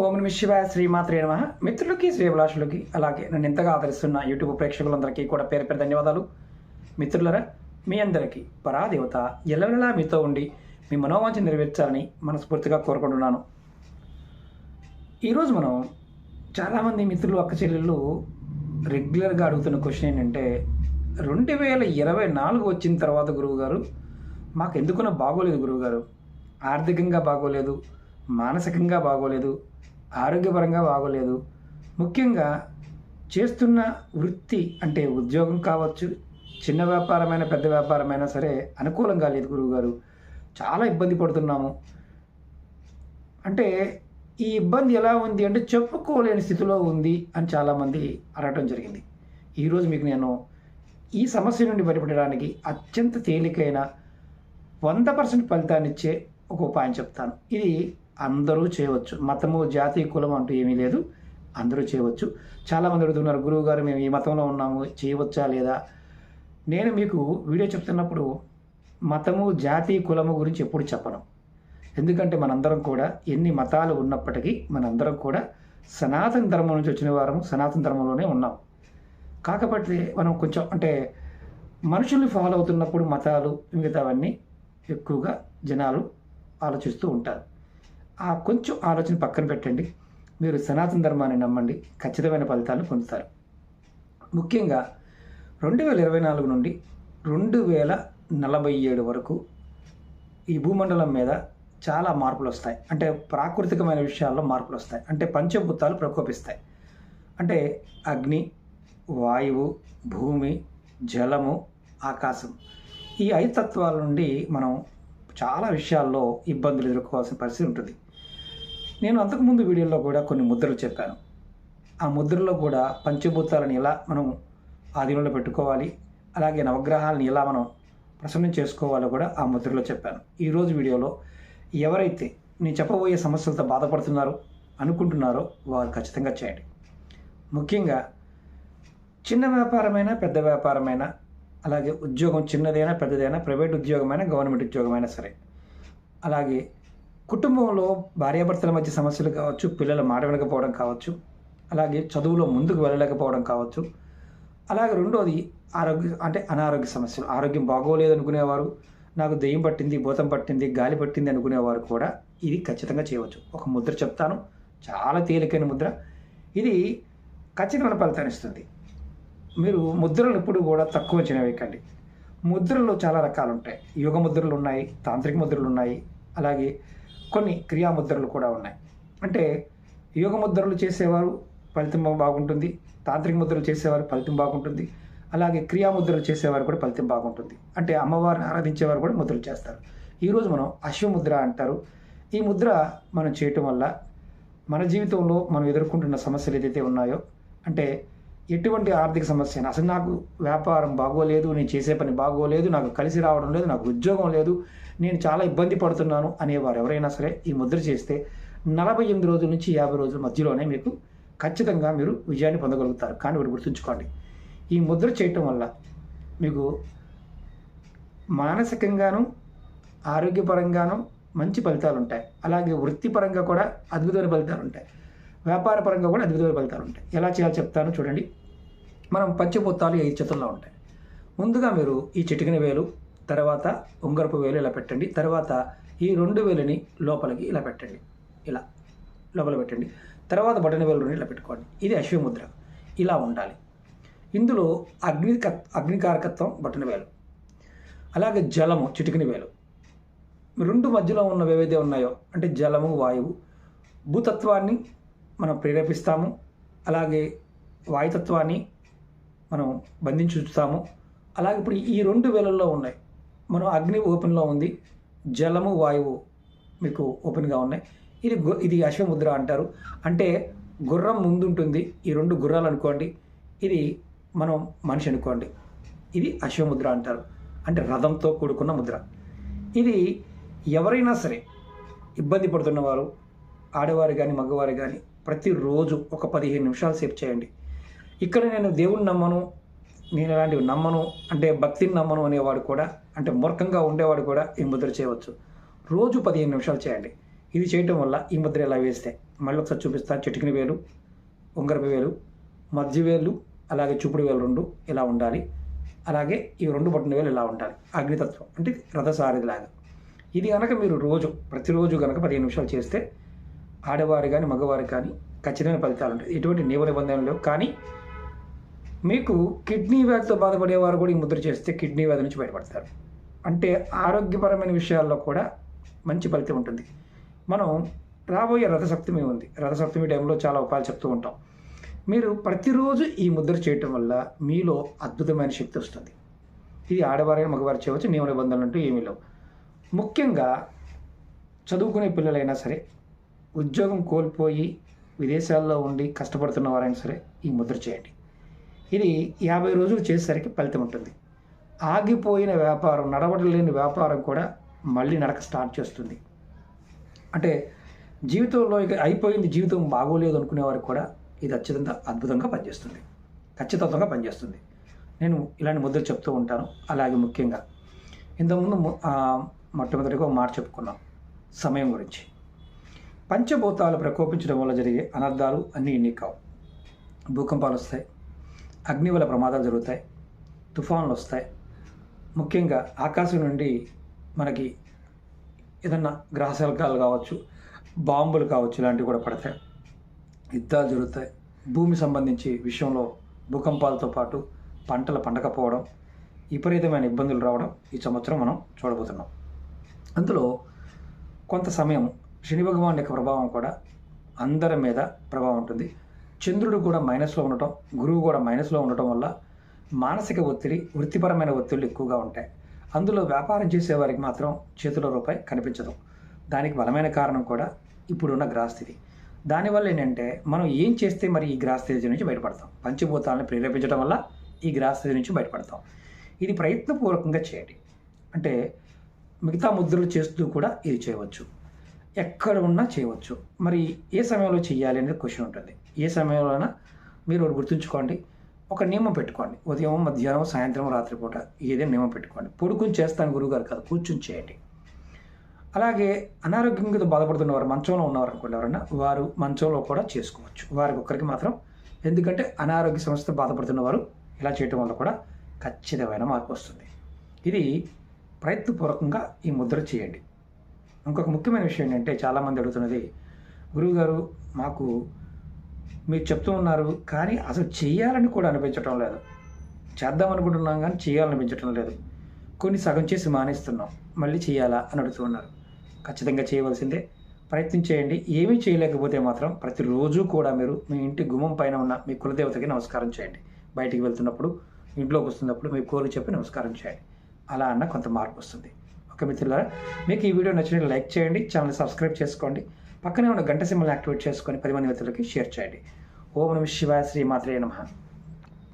ఓం నమ శివాయ శ్రీమాత్రే నమ. మిత్రులకి శ్రీభిలాషులకి అలాగే నన్ను ఎంతగా ఆదరిస్తున్న యూట్యూబ్ ప్రేక్షకులందరికీ కూడా పేరు పేరు ధన్యవాదాలు. మిత్రులరా మీ అందరికీ పరాదేవత ఎల్లవెల్లా మీతో ఉండి మీ మనోవాంఛ నెరవేర్చాలని మనస్ఫూర్తిగా కోరుకుంటున్నాను. ఈరోజు మనం చాలామంది మిత్రులు అక్క చెల్లెళ్ళు రెగ్యులర్గా అడుగుతున్న క్వశ్చన్ ఏంటంటే రెండు వేల ఇరవై నాలుగు వచ్చిన తర్వాత గురువుగారు మాకు ఎందుకున్నా బాగోలేదు గురువుగారు. ఆర్థికంగా బాగోలేదు మానసికంగా బాగోలేదు ఆరోగ్యపరంగా బాగోలేదు. ముఖ్యంగా చేస్తున్న వృత్తి అంటే ఉద్యోగం కావచ్చు చిన్న వ్యాపారమైన పెద్ద వ్యాపారమైనా సరే అనుకూలంగా లేదు గురువుగారు. చాలా ఇబ్బంది పడుతున్నాము. అంటే ఈ ఇబ్బంది ఎలా ఉంది అంటే చెప్పుకోలేని స్థితిలో ఉంది అని చాలామంది అడగటం జరిగింది. ఈరోజు మీకు నేను ఈ సమస్య నుండి బయటపడడానికి అత్యంత తేలికైన వంద పర్సెంట్ ఫలితాన్ని ఇచ్చే ఒక ఉపాయం చెప్తాను. ఇది అందరూ చేయవచ్చు. మతము జాతి కులం అంటూ ఏమీ లేదు. అందరూ చేయవచ్చు. చాలామంది అడుగుతున్నారు గురువు గారు మేము ఈ మతంలో ఉన్నాము చేయవచ్చా లేదా? నేను మీకు వీడియో చెప్తున్నప్పుడు మతము జాతి కులము గురించి ఎప్పుడు చెప్పను. ఎందుకంటే మనందరం కూడా ఎన్ని మతాలు ఉన్నప్పటికీ మనందరం కూడా సనాతన ధర్మం నుంచి వచ్చిన వారము సనాతన ధర్మంలోనే ఉన్నాం. కాకపోతే మనం కొంచెం అంటే మనుషుల్ని ఫాలో అవుతున్నప్పుడు మతాలు మిగతావన్నీ ఎక్కువగా జనాలు ఆలోచిస్తూ ఉంటారు. ఆ కొంచెం ఆలోచన పక్కన పెట్టండి. మీరు సనాతన ధర్మాన్ని నమ్మండి. ఖచ్చితమైన ఫలితాలను పొందుతారు. ముఖ్యంగా రెండు వేల ఇరవై నాలుగు నుండి రెండు వేల నలభై ఏడు వరకు ఈ భూమండలం మీద చాలా మార్పులు వస్తాయి. అంటే ప్రాకృతికమైన విషయాల్లో మార్పులు వస్తాయి. అంటే పంచభూతాలు ప్రకోపిస్తాయి. అంటే అగ్ని వాయువు భూమి జలము ఆకాశం. ఈ ఐదు తత్వాల నుండి మనం చాలా విషయాల్లో ఇబ్బందులు ఎదుర్కోవాల్సిన పరిస్థితి ఉంటుంది. నేను అంతకుముందు వీడియోలో కూడా కొన్ని ముద్రలు చెప్పాను. ఆ ముద్రలో కూడా పంచభూతాలను ఎలా మనం ఆధీనంలో పెట్టుకోవాలి అలాగే నవగ్రహాలను ఎలా మనం ప్రసన్నం చేసుకోవాలో కూడా ఆ ముద్రలో చెప్పాను. ఈరోజు వీడియోలో ఎవరైతే నేను చెప్పబోయే సమస్యలతో బాధపడుతున్నారో అనుకుంటున్నారో వారు ఖచ్చితంగా చేయండి. ముఖ్యంగా చిన్న వ్యాపారమైనా పెద్ద వ్యాపారమైనా అలాగే ఉద్యోగం చిన్నదైనా పెద్దదైనా ప్రైవేట్ ఉద్యోగమైనా గవర్నమెంట్ ఉద్యోగమైనా సరే అలాగే కుటుంబంలో భార్యాభర్తల మధ్య సమస్యలు కావచ్చు పిల్లల మాట వినకపోవడం కావచ్చు అలాగే చదువులో ముందుకు వెళ్ళలేకపోవడం కావచ్చు. అలాగే రెండోది ఆరోగ్య అంటే అనారోగ్య సమస్యలు. ఆరోగ్యం బాగోలేదు అనుకునేవారు నాకు దెయ్యం పట్టింది భూతం పట్టింది గాలి పట్టింది అనుకునేవారు కూడా ఇది ఖచ్చితంగా చేయవచ్చు. ఒక ముద్ర చెప్తాను చాలా తేలికైన ముద్ర. ఇది ఖచ్చితమైన ఫలితాన్ని ఇస్తుంది. మీరు ముద్రలు ఎప్పుడు కూడా తక్కువ అంచనా వేయకండి ముద్రలు చాలా రకాలు ఉంటాయి యోగ ముద్రలు ఉన్నాయి తాంత్రిక ముద్రలు ఉన్నాయి అలాగే కొన్ని క్రియాముద్రలు కూడా ఉన్నాయి. అంటే యోగ ముద్రలు చేసేవారు ఫలితం బాగుంటుంది తాంత్రిక ముద్రలు చేసేవారు ఫలితం బాగుంటుంది అలాగే క్రియాముద్రలు చేసేవారు కూడా ఫలితం బాగుంటుంది. అంటే అమ్మవారిని ఆరాధించేవారు కూడా ముద్రలు చేస్తారు. ఈరోజు మనం అశ్వముద్ర అంటారు. ఈ ముద్ర మనం చేయటం వల్ల మన జీవితంలో మనం ఎదుర్కొంటున్న సమస్యలు ఏదైతే ఉన్నాయో అంటే ఎటువంటి ఆర్థిక సమస్య అసలు నాకు వ్యాపారం బాగోలేదు నేను చేసే పని బాగోలేదు నాకు కలిసి రావడం లేదు నాకు ఉద్యోగం లేదు నేను చాలా ఇబ్బంది పడుతున్నాను అనేవారు ఎవరైనా సరే ఈ ముద్ర చేస్తే నలభై ఎనిమిది రోజుల నుంచి యాభై రోజుల మధ్యలోనే మీకు ఖచ్చితంగా మీరు విజయాన్ని పొందగలుగుతారు. కానీ ఒకటి గుర్తుంచుకోండి. ఈ ముద్ర చేయటం వల్ల మీకు మానసికంగాను ఆరోగ్యపరంగాను మంచి ఫలితాలు ఉంటాయి. అలాగే వృత్తిపరంగా కూడా అద్భుతమైన ఫలితాలు ఉంటాయి. వ్యాపార పరంగా కూడా అద్భుతమైన ఫలితాలు ఉంటాయి. ఎలా చేయాలో చెప్తాను చూడండి. మనం పంచభూతాలు ఐదు చేతుల్లో ఉంటాయి. ముందుగా మీరు ఈ చిటికిన వేలు తర్వాత ఉంగరపు వేలు ఇలా పెట్టండి తర్వాత ఈ రెండు వేలుని లోపలికి ఇలా పెట్టండి. ఇలా లోపల పెట్టండి. తర్వాత బటన్ వేలు రెండు ఇలా పెట్టుకోండి. ఇది అశ్వముద్ర. ఇలా ఉండాలి. ఇందులో అగ్ని అగ్నికారకత్వం బటన్ వేలు. అలాగే జలము చిటికిన వేలు. రెండు మధ్యలో ఉన్న ఏవైతే ఉన్నాయో అంటే జలము వాయువు భూతత్వాన్ని మనం ప్రేరేపిస్తాము. అలాగే వాయుతత్వాన్ని మనం బంధించి ఉంచుతాము అలాగే ఇప్పుడు ఈ రెండు వేలల్లో ఉన్నాయి. మనం అగ్ని ఓపెన్లో ఉంది. జలము వాయువు మీకు ఓపెన్గా ఉన్నాయి. ఇది గు- ఇది అశ్వముద్ర అంటారు. అంటే గుర్రం ముందుంటుంది. ఈ రెండు గుర్రాలు అనుకోండి. ఇది మనం మనిషి అనుకోండి. ఇది అశ్వముద్ర అంటారు. అంటే రథంతో కూడుకున్న ముద్ర. ఇది ఎవరైనా సరే ఇబ్బంది పడుతున్నవారు ఆడవారు కానీ మగవారు కానీ ప్రతిరోజు ఒక పదిహేను నిమిషాలు సేపు చేయండి. ఇక్కడ నేను దేవుని నమ్మను నేను అలాంటివి నమ్మను అంటే భక్తిని నమ్మను అనేవాడు కూడా అంటే మూర్ఖంగా ఉండేవాడు కూడా ఈ ముద్ర చేయవచ్చు. రోజు పదిహేను నిమిషాలు చేయండి. ఇది చేయటం వల్ల ఈ ముద్ర ఎలా వేస్తే? మళ్ళీ ఒకసారి చూపిస్తా. చిటికిన వేలు ఉంగరపు వేలు మధ్య వేలు అలాగే చూపుడు వేలు రెండు ఇలా ఉండాలి. అలాగే ఈ రెండు బొట్టన వేలు ఇలా ఉండాలి. అగ్నితత్వం అంటే రథసారిదిలాగా ఇది కనుక మీరు రోజు ప్రతిరోజు కనుక పదిహేను నిమిషాలు చేస్తే ఆడవారు కానీ మగవారు కానీ ఖచ్చితమైన ఫలితాలు ఉంటాయి. ఎటువంటి నియమ నిబంధనలు లేవు. కానీ మీకు కిడ్నీ వ్యాధితో బాధపడేవారు కూడా ఈ ముద్ర చేస్తే కిడ్నీ వ్యాధి నుంచి బయటపడతారు. అంటే ఆరోగ్యపరమైన విషయాల్లో కూడా మంచి ఫలితం ఉంటుంది. మనం రాబోయే రథసప్తమి ఉంది. రథసప్తమి టైంలో చాలా ఉపాయాలు చెప్తూ ఉంటాం. మీరు ప్రతిరోజు ఈ ముద్ర చేయటం వల్ల మీలో అద్భుతమైన శక్తి వస్తుంది. ఇది ఆడవారైనా మగవారు చేయవచ్చు. నియమ నిబంధనలు అంటూ ఏమీ లేవు. ముఖ్యంగా చదువుకునే పిల్లలైనా సరే ఉద్యోగం కోల్పోయి విదేశాల్లో ఉండి కష్టపడుతున్న వారైనా సరే ఈ ముద్ర చేయండి. ఇది యాభై రోజులు చేసేసరికి ఫలితం ఉంటుంది. ఆగిపోయిన వ్యాపారం నడవడలేని వ్యాపారం కూడా మళ్ళీ నడక స్టార్ట్ చేస్తుంది. అంటే జీవితంలో ఇక అయిపోయింది జీవితం బాగోలేదు అనుకునే వారికి కూడా ఇది అత్యంత అద్భుతంగా పనిచేస్తుంది. ఖచ్చితంగా పనిచేస్తుంది. నేను ఇలాంటి ముద్రలు చెప్తూ ఉంటాను. అలాగే ముఖ్యంగా ఇంతకుముందు మొట్టమొదటిగా మాట చెప్పుకున్నాం. సమయం గురించి. పంచభూతాలు ప్రకోపించడం వల్ల జరిగే అనర్థాలు అన్నీ ఎన్ని కావు. భూకంపాలు వస్తాయి. అగ్ని వల్ల ప్రమాదాలు జరుగుతాయి తుఫాన్లు వస్తాయి. ముఖ్యంగా ఆకాశం నుండి మనకి ఏదన్నా గ్రహశల్కాలు కావచ్చు బాంబులు కావచ్చు ఇలాంటివి కూడా పడతాయి. యుద్ధాలు జరుగుతాయి. భూమి సంబంధించి విషయంలో భూకంపాలతో పాటు పంటలు పండకపోవడం విపరీతమైన ఇబ్బందులు రావడం ఈ సంవత్సరం మనం చూడబోతున్నాం. అందులో కొంత సమయం శని భగవాన్ యొక్క ప్రభావం కూడా అందరి మీద ప్రభావం ఉంటుంది. చంద్రుడు కూడా మైనస్లో ఉండటం గురువు కూడా మైనస్లో ఉండటం వల్ల మానసిక ఒత్తిడి వృత్తిపరమైన ఒత్తిళ్ళు ఎక్కువగా ఉంటాయి. అందులో వ్యాపారం చేసేవారికి మాత్రం చేతిలో రూపాయి కనిపించదు. దానికి బలమైన కారణం కూడా ఇప్పుడున్న గ్రహస్థితి. దానివల్ల ఏంటంటే మనం ఏం చేస్తే మరి ఈ గ్రహస్థితి నుంచి బయటపడతాం? పంచభూతాలను ప్రేరేపించడం వల్ల ఈ గ్రహస్థితి నుంచి బయటపడతాం. ఇది ప్రయత్నపూర్వకంగా చేయండి. అంటే మిగతా ముద్రలు చేస్తూ కూడా ఇది చేయవచ్చు. ఎక్కడ ఉన్నా చేయవచ్చు. మరి ఏ సమయంలో చేయాలి అనేది క్వశ్చన్ ఉంటుంది. ఏ సమయంలోనైనా మీరు గుర్తుంచుకోండి. ఒక నియమం పెట్టుకోండి. ఉదయం మధ్యాహ్నం సాయంత్రం రాత్రిపూట ఏదైనా నియమం పెట్టుకోండి. పొడుకుని చేస్తాను గురువుగారు కాదు కూర్చుని చేయండి. అలాగే అనారోగ్యంగా బాధపడుతున్న వారు మంచంలో ఉన్నవారు అనుకోండి ఎవరైనా వారు మంచంలో కూడా చేసుకోవచ్చు. వారికి ఒక్కరికి మాత్రం ఎందుకంటే అనారోగ్య సమస్యతో బాధపడుతున్న వారు ఇలా చేయటం వల్ల కూడా ఖచ్చితమైన మార్పు వస్తుంది. ఇది ప్రయత్నపూర్వకంగా ఈ ముద్ర చేయండి. ఇంకొక ముఖ్యమైన విషయం ఏంటంటే చాలామంది అడుగుతున్నది గురువుగారు మాకు మీరు చెప్తూ ఉన్నారు కానీ అసలు చేయాలని కూడా అనిపించటం లేదు. చేద్దాం అనుకుంటున్నాం కానీ చేయాలనిపించటం లేదు. కొన్ని సగం చేసి మానేస్తున్నాం మళ్ళీ చేయాలా అని అడుగుతున్నారు ఖచ్చితంగా చేయవలసిందే. ప్రయత్నం చేయండి. ఏమీ చేయలేకపోతే మాత్రం ప్రతిరోజు కూడా మీరు మీ ఇంటి గుమ్మం పైన ఉన్న మీ కులదేవతకి నమస్కారం చేయండి. బయటికి వెళ్తున్నప్పుడు ఇంట్లోకి వస్తున్నప్పుడు మీ కోరు చెప్పి నమస్కారం చేయండి. అలా అన్న కొంత మార్పు వస్తుంది. ఓకే మిత్రులారా మీకు ఈ వీడియో నచ్చినట్టు లైక్ చేయండి ఛానల్ సబ్స్క్రైబ్ చేసుకోండి. పక్కనే ఉన్న గంట సింబల్ని యాక్టివేట్ చేసుకొని పది మంది మిత్రులకి షేర్ చేయండి. ఓం నమ శివాయ శ్రీ మాత్రే నమ.